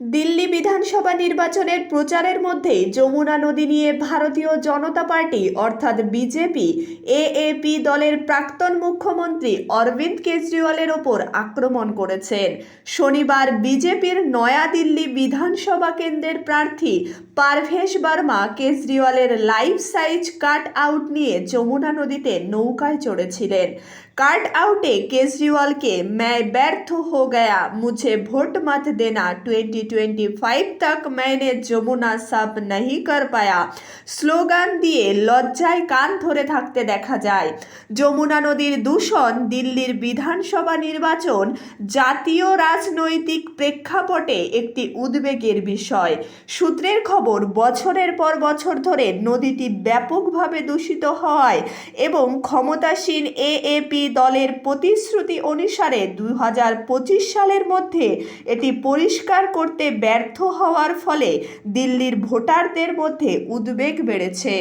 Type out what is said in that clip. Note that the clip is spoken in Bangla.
দিল্লি বিধানসভা নির্বাচনের প্রচারের মধ্যে যমুনা নদী নিয়ে ভারতীয় জনতা পার্টি, অর্থাৎ বিজেপি, এএপি দলের প্রাক্তন মুখ্যমন্ত্রী অরবিন্দ কেজরিওয়ালের ওপর আক্রমণ করেছেন। শনিবার বিজেপির নয়াদিল্লি বিধানসভা কেন্দ্রের প্রার্থী পারভেশ বার্মা কেজরিওয়ালের লাইফ সাইজ কাট আউট নিয়ে যমুনা নদীতে নৌকায় চড়েছিলেন। কাট আউটে কেজরিওয়ালকে ম্যায় ব্যর্থ হো গয়া মুছে ভোট মাত দেনা টোয়েন্টি 2025 तक मैंने যমুনা সাফ नहीं कर पाया স্লোগান দিয়ে লজ্জায় কান ধরে থাকতে দেখা যায় যমুনা নদীর দূষণ দিল্লির বিধানসভা নির্বাচন জাতীয় রাজনৈতিক প্রেক্ষাপটে একটি উদ্বেগের বিষয় সূত্রের খবর বছরের পর বছর ধরে নদীটি ব্যাপকভাবে দূষিত হওয়ায় এবং ক্ষমতাসীন এএপি দলের প্রতিশ্রুতি অনুসারে দুই সালের মধ্যে এটি পরিষ্কার করতে ব্যর্থ হওয়ার ফলে দিল্লির ভোটারদের মধ্যে উদ্বেগ বেড়েছে।